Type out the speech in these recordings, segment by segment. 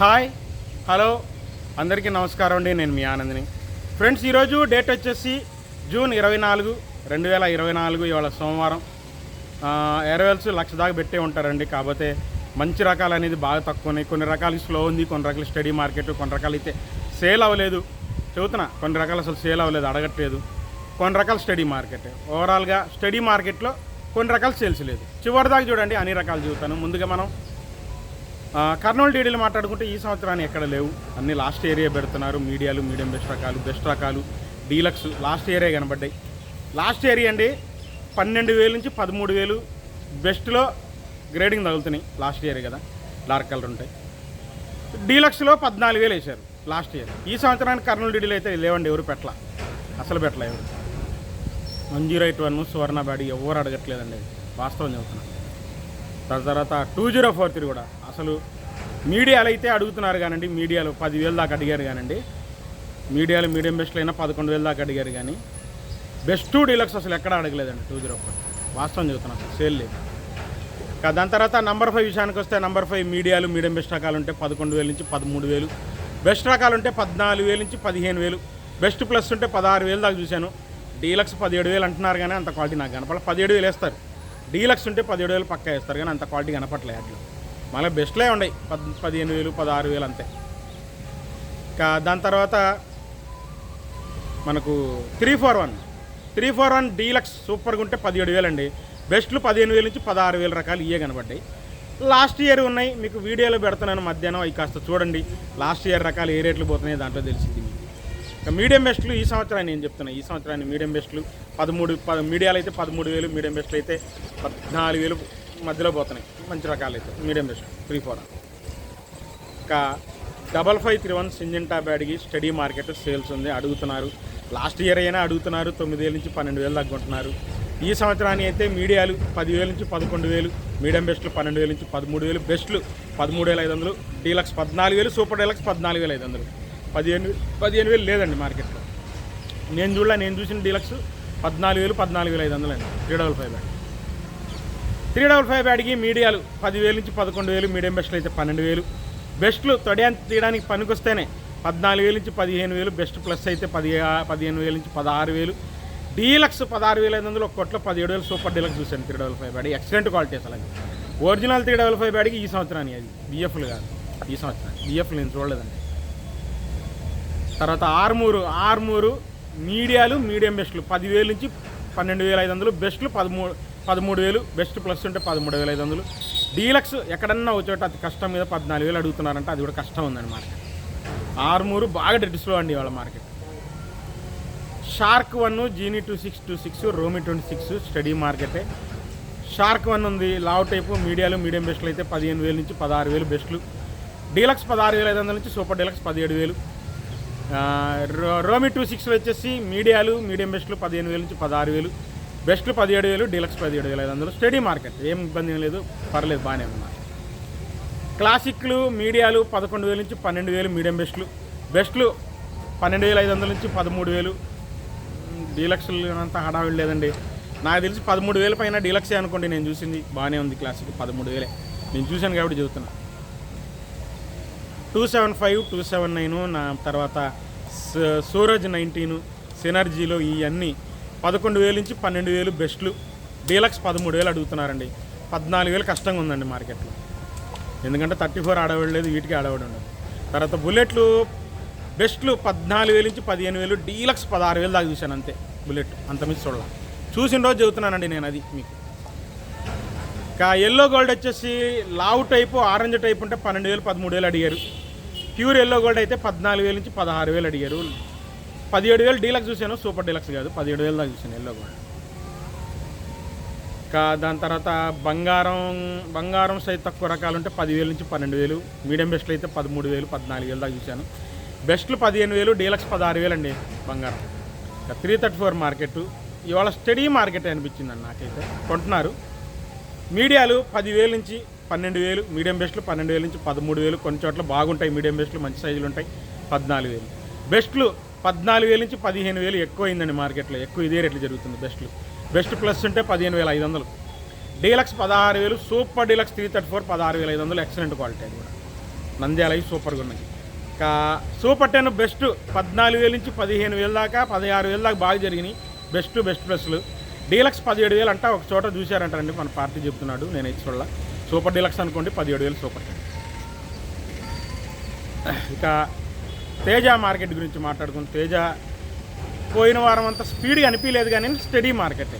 Hi hello అందరికీ నమస్కారం అండి నేను మీ ఆనందిని. ఫ్రెండ్స్ ఈరోజు డేట్ వచ్చేసి జూన్ ఇరవై నాలుగు రెండు వేల ఇరవై నాలుగు ఇవాళ సోమవారం. ఎరవెల్స్ లక్ష దాకా పెట్టే ఉంటారండి కాకపోతే మంచి రకాలు అనేది బాగా తక్కువ ఉన్నాయి. కొన్ని రకాలు స్లో ఉంది కొన్ని రకాలు స్టడీ మార్కెట్ కొన్ని రకాలు అయితే సేల్ అవ్వలేదు. చెబుతున్నా కొన్ని రకాలు అసలు సేల్ అవ్వలేదు అడగట్లేదు. కొన్ని రకాల స్టడీ మార్కెట్ ఓవరాల్గా స్టడీ మార్కెట్లో కొన్ని రకాల సేల్స్ లేదు. చివరి దాకా చూడండి అన్ని రకాలు చూస్తాను. ముందుగా మనం కర్నూలు డీడీలు మాట్లాడుకుంటే ఈ సంవత్సరాన్ని ఎక్కడ లేవు. అన్ని లాస్ట్ ఏరియా పెడుతున్నారు. మీడియాలు మీడియం బెస్ట్ రకాలు బెస్ట్ రకాలు. డీలక్స్ లాస్ట్ ఏరియా కనబడ్డాయి. లాస్ట్ ఏరియా అండి పన్నెండు వేలు నుంచి పదమూడు వేలు బెస్ట్లో గ్రేడింగ్ తగులుతున్నాయి లాస్ట్ ఇయర్ కదా. డార్క్ కలర్ ఉంటాయి. డీలక్స్లో పద్నాలుగు వేలు వేశారు లాస్ట్ ఇయర్. ఈ సంవత్సరానికి కర్నూలు డీడీలు అయితే లేవండి ఎవరు పెట్టలా. అసలు పెట్టలే ఎవరు? వన్ ఎయిట్ వన్ సువర్ణ బాడీ ఎవరు అడగట్లేదండి. వాస్తవం చెబుతున్నాను దాని తర్వాత టూ జీరో ఫోర్ త్రీ కూడా. అసలు మీడియాలో అయితే అడుగుతున్నారు కానండి మీడియాలో పదివేలు దాకా అడిగారు కానండి. మీడియాలో మీడియం బెస్ట్లో అయినా పదకొండు వేలు దాకా అడిగారు కానీ బెస్ట్ డీలక్స్ అసలు ఎక్కడ అడగలేదండి టూ జీరో ఫోర్. వాస్తవం చెబుతున్నా అసలు సేల్ లేదు. దాని తర్వాత నంబర్ ఫైవ్ విషయానికి వస్తే నంబర్ ఫైవ్ మీడియాలు మీడియం బెస్ట్ రకాలు ఉంటే పదకొండు వేలు నుంచి పదమూడు వేలు బెస్ట్ రకాలు ఉంటే పద్నాలుగు వేలు నుంచి పదిహేను వేలు బెస్ట్ ప్లస్ ఉంటే పదహారు వేలు దాకా చూశాను. డీలక్స్ పదిహేడు వేలు అంటున్నారు కానీ అంత క్వాలిటీ నాకు కనపడ పదిహేడు వేలు వేస్తారు. డీలక్స్ ఉంటే పదిహేడు వేలు పక్కా వేస్తారు కానీ అంత క్వాలిటీ కనపట్లే అట్లా మళ్ళీ బెస్ట్లే ఉన్నాయి. పద్ పదిహేను వేలు పదహారు వేలు అంతే. ఇంకా దాని తర్వాత మనకు three four one. Three four one deluxe సూపర్గా ఉంటే పదిహేడు వేలు అండి. బెస్ట్లు పదిహేను వేలు నుంచి పదహారు వేల రకాలు ఇవే కనబడ్డాయి. లాస్ట్ ఇయర్ ఉన్నాయి. మీకు వీడియోలో పెడుతున్నాను మధ్యాహ్నం అవి కాస్త చూడండి. లాస్ట్ ఇయర్ రకాలు ఏ రేట్లు పోతున్నాయి దాంట్లో తెలిసింది మీడియం బెస్ట్లు ఈ సంవత్సరాన్ని నేను చెప్తున్నా. ఈ సంవత్సరాన్ని మీడియం బెస్ట్లు పదమూడు ప మీడియాలు అయితే పదమూడు వేలు మీడియం బెస్ట్లు అయితే పద్నాలుగు వేలు మధ్యలో పోతున్నాయి. మంచి రకాలు అయితే మీడియం బెస్ట్ త్రీ ఫోర్. ఇంకా double five three one Syngenta బ్యాడ్కి study market sales ఉంది. అడుగుతున్నారు. లాస్ట్ ఇయర్ అయినా అడుగుతున్నారు. తొమ్మిది వేల నుంచి పన్నెండు వేలు తగ్గుంటున్నారు ఈ సంవత్సరాన్ని అయితే మీడియాలు పదివేల నుంచి పదకొండు వేలు మీడియం బెస్ట్లు పన్నెండు వేల నుంచి పదమూడు వేలు బెస్ట్లు పదమూడు వేల ఐదు వందలు డీలక్స్ పద్నాలుగు వేలు సూపర్ డీలక్స్ పద్నాలుగు వేల ఐదు వందలు. పదిహేను పదిహేను వేలు లేదండి మార్కెట్లో. నేను చూడలే నేను చూసిన డీలక్స్ పద్నాలుగు వేలు పద్నాలుగు వేల ఐదు వందలు అండి. Three double five bad three double five బ్యాడ్కి మీడియాలు పదివేలు నుంచి పదకొండు వేలు మీడియం బెస్ట్లు అయితే పన్నెండు వేలు. బెస్ట్లు తొడయాన్ని తీయడానికి పనికొస్తేనే పద్నాలుగు వేలు నుంచి పదిహేను వేలు బెస్ట్ ప్లస్ అయితే పది పదిహేను వేలు నుంచి పదహారు వేలు. డీలక్స్ పదహారు వేల ఐదు వందలు ఒక కొట్లో పదిహేడు వేలు సూపర్ డీలక్స్ చూశాను three double five bad excellent quality అసలు అది. ఒరిజినల్ త్రీ డబల్ ఫైవ్ బ్యాడ్కి ఈ సంవత్సరానికి అది. బిఎఫ్లు కాదు. ఈ సంవత్సరం బిఎఫ్లు నేను చూడలేదండి. తర్వాత ఆర్మూరు ఆర్మూరు మీడియాలు మీడియం బెస్ట్లు. పదివేలు నుంచి పన్నెండు వేల ఐదు వందలు బెస్ట్లు పదమూడు పదమూడు వేలు బెస్ట్ ప్లస్ ఉంటే పదమూడు వేల ఐదు వందలు. డీలక్స్ ఎక్కడన్నా ఒక చోట అతి కష్టం మీద పద్నాలుగు వేలు అడుగుతున్నారంటే అది కూడా కష్టం ఉందండి మార్కెట్ ఆర్మూరు బాగా డిస్లో అండి వాళ్ళ మార్కెట్ షార్క్ వన్ జీనీ టూ సిక్స్ టూ సిక్స్ రోమి ట్వంటీ సిక్స్ స్టడీ మార్కెటే షార్క్ వన్ ఉంది లావ్ టైపు మీడియాలు మీడియం బెస్ట్లు అయితే పదిహేను వేలు నుంచి పదహారు వేలు బెస్ట్లు. డీలక్స్ పదహారు వేల ఐదు వందల నుంచి సూపర్ డీలక్స్ పదిహేడు వేలు. రోమి టూ సిక్స్ వచ్చేసి మీడియాలు మీడియం బెస్ట్లు పదిహేను వేలు నుంచి పదహారు వేలు. బెస్ట్లు పదిహేడు వేలు డీలక్స్ పదిహేడు వేల ఐదు వందలు. స్టడీ మార్కెట్ ఏం ఇబ్బంది ఏం లేదు. పర్లేదు బాగానే ఉంది క్లాసిక్లు మీడియాలు పదకొండు వేలు నుంచి పన్నెండు వేలు మీడియం బెస్ట్లు. బెస్ట్లు పన్నెండు వేల ఐదు వందల నుంచి పదమూడు వేలు. డీలక్స్లు అంత హడావిడి లేదండి. నాకు తెలిసి పదమూడు వేల పైన డీలక్సే అనుకోండి నేను చూసింది. బాగానే ఉంది క్లాసిక్ పదమూడు వేలే. నేను చూశాను కాబట్టి చెబుతున్నాను two seven five two seven nine నా తర్వాత సూరజ్ నైన్టీన్ సినర్జీలు ఇవన్నీ పదకొండు వేలు నుంచి పన్నెండు వేలు బెస్ట్లు. డీలక్స్ పదమూడు వేలు అడుగుతున్నారండి. పద్నాలుగు వేలు కష్టంగా ఉందండి మార్కెట్లో. ఎందుకంటే థర్టీ ఫోర్ ఆడవాడు లేదు వీటికి ఆడవాడు ఉండదు తర్వాత బుల్లెట్లు బెస్ట్లు పద్నాలుగు వేలు నుంచి పదిహేను వేలు డీలక్స్ పదహారు వేలు దాకా చూశాను అంతే బుల్లెట్. అంత చూడాలి. చూసిన రోజు చెబుతున్నానండి నేను అది మీకు. ఎల్లో గోల్డ్ వచ్చేసి లావు టైపు ఆరెంజ్ టైప్ ఉంటే పన్నెండు వేలు పదమూడు వేలు అడిగారు. ప్యూర్ ఎల్లో గోల్డ్ అయితే పద్నాలుగు వేలు నుంచి పదహారు వేలు అడిగారు. పదిహేడు వేలు డీలక్స్ చూశాను సూపర్ డీలక్స్ కాదు పదిహేడు వేలు దాకా చూశాను ఎల్లో గోల్డ్ ఇంకా దాని తర్వాత బంగారం బంగారం సైజ్ తక్కువ రకాలు ఉంటే పదివేలు నుంచి పన్నెండు వేలు మీడియం బెస్ట్లు అయితే పదమూడు వేలు పద్నాలుగు వేలు దాకా చూశాను. బెస్ట్లు పదిహేను వేలు డీలక్స్ పదహారు వేలు అండి బంగారం. ఇంకా త్రీ థర్టీ ఫోర్ మార్కెట్ ఇవాళ స్టడీ మార్కెట్ అనిపించిందండి నాకైతే. కొంటున్నారు. మీడియాలు పదివేలు నుంచి పన్నెండు వేలు మీడియం బెస్ట్లు పన్నెండు వేలు నుంచి పదమూడు వేలు. కొన్ని చోట్ల బాగుంటాయి మీడియం బెస్ట్లు మంచి సైజులు ఉంటాయి పద్నాలుగు వేలు. బెస్ట్లు పద్నాలుగు వేలు నుంచి పదిహేను వేలు ఎక్కువైందండి మార్కెట్లో. ఎక్కువ ఇదే రేట్లు జరుగుతుంది బెస్ట్లు. బెస్ట్ ప్లస్ ఉంటే పదిహేను వేల ఐదు వందలు. డీలక్స్ పదహారు వేలు super deluxe three thirty four పదహారు వేల ఐదు వందలు. ఎక్సలెంట్ క్వాలిటీ అది కూడా. నంద్యాలవి సూపర్గా ఉన్నాయి. ఇంకా సూపర్ టెన్ బెస్ట్ పద్నాలుగు వేల నుంచి పదిహేను వేల దాకా పదహారు వేల దాకా బాగా జరిగినాయి. Best best ప్లస్లు. డీలక్స్ పదిహేడు వేలు అంట ఒక చోట చూశారంటారండి మన పార్టీ చెప్తున్నాడు నేనైతే చూడాల. సూపర్ డీలక్స్ అనుకోండి పదిహేడు వేలు సూపర్. ఇక తేజ మార్కెట్ గురించి మాట్లాడుకుని తేజ పోయిన వారం అంతా స్పీడ్గా అనిపించలేదు కానీ స్టడీ మార్కెట్.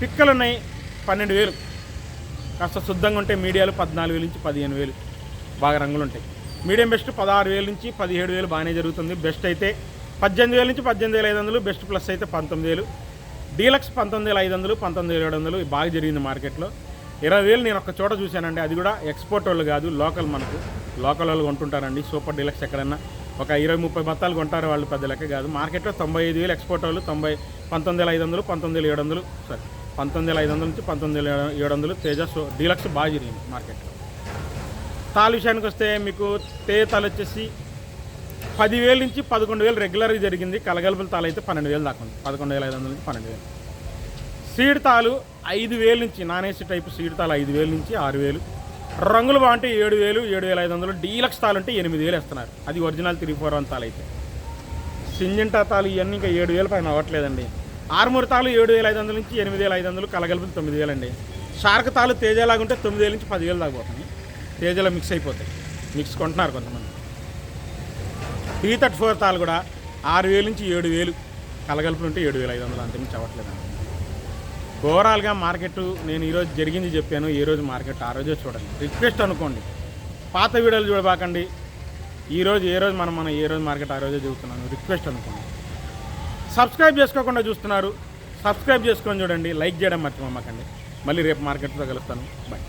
పిక్కలు ఉన్నాయి పన్నెండు వేలు. కాస్త శుద్ధంగా ఉంటే మీడియాలు పద్నాలుగు వేలు నుంచి పదిహేను వేలు బాగా రంగులు ఉంటాయి. మీడియం బెస్ట్ పదహారు వేల నుంచి పదిహేడు వేలు బాగానే జరుగుతుంది. బెస్ట్ అయితే పద్దెనిమిది వేల నుంచి పద్దెనిమిది వేల ఐదు వందలు బెస్ట్ ప్లస్ అయితే పంతొమ్మిది వేలు. డీలక్స్ పంతొమ్మిది వేల ఐదు వందలు పంతొమ్మిది వేల ఏడు వందలు బాగా జరిగింది మార్కెట్లో. ఇరవై వేలు నేను ఒక చోట చూశానండి. అది కూడా ఎక్స్పోర్ట్ వాళ్ళు కాదు లోకల్ మనకు. లోకల్ వాళ్ళు కొంటుంటారండి. సూపర్ డీలక్స్ ఎక్కడన్నా. ఒక ఇరవై ముప్పై బత్తాలు కొంటారు వాళ్ళు పెద్ద లెక్క కాదు. మార్కెట్లో తొంభై ఐదు వేలు ఎక్స్పోర్ట్ వాళ్ళు తొంభై పంతొమ్మిది వేల ఐదు వందలు పంతొమ్మిది వేల ఏడు వందలు సారీ పంతొమ్మిది వేల ఐదు వందల నుంచి పంతొమ్మిది వేల ఏడు వందలు తేజ సో- డీలక్స్ బాగా జరిగింది మార్కెట్లో. తాలు విషయానికి వస్తే మీకు తే తాలు వచ్చేసి పదివేల నుంచి పదకొండు వేలు రెగ్యులర్గా జరిగింది. కలగలుపుల తాలు అయితే పన్నెండు వేలు దాకా ఉంది. పదకొండు వేల ఐదు వందల నుంచి పన్నెండు వేలు. సీడ్ తాలు ఐదు వేలు నుంచి నాన్ ఏసీ టైప్ సీడ్ తాలు ఐదు వేల నుంచి ఆరు వేలు. రంగులు బాగుంటే ఏడు వేలు ఏడు వేల ఐదు వందలు. డీలక్స్ తాలు అంటే ఎనిమిది వేలు ఇస్తున్నారు అది ఒరిజినల్ త్రీ ఫోర్ వన్ తాలు అయితే. సింజంటా తాలు ఇవన్నీ ఇంకా ఏడు వేల పైన అవ్వట్లేదండి. ఆరుమూరు తాలు ఏడు వేల ఐదు వందల నుంచి ఎనిమిది వేల ఐదు వందలు కలగలుపులు తొమ్మిది వేలు అండి షార్క్ తాలు తేజలాగుంటే తొమ్మిది వేల నుంచి పదివేలు దాకా పోతాయి తేజలో మిక్స్ అయిపోతాయి. మిక్స్ కొంటున్నారు కొంతమంది. టీ థర్టీ ఫోర్ తాలు కూడా ఆరు వేలు నుంచి ఏడు వేలు కలగలుపులు ఉంటే ఏడు వేల ఐదు వందలు అంతే నుంచి అవ్వట్లేదండి ఓవరాల్గా మార్కెట్ నేను ఈరోజు జరిగింది చెప్పాను ఈ రోజు మార్కెట్ ఆ రోజే చూడండి. రిక్వెస్ట్ అనుకోండి. పాత వీడియోలు చూడబాకండి. ఈరోజు ఏ రోజు మనం మనం ఏ రోజు మార్కెట్ ఆ రోజే చూస్తున్నాను రిక్వెస్ట్ అనుకోండి. సబ్స్క్రైబ్ చేసుకోకుండా చూస్తున్నారు సబ్స్క్రైబ్ చేసుకొని చూడండి లైక్ చేయడం మర్చిపోమాకండి. మళ్ళీ రేపు మార్కెట్లో కలుస్తాను. బాయ్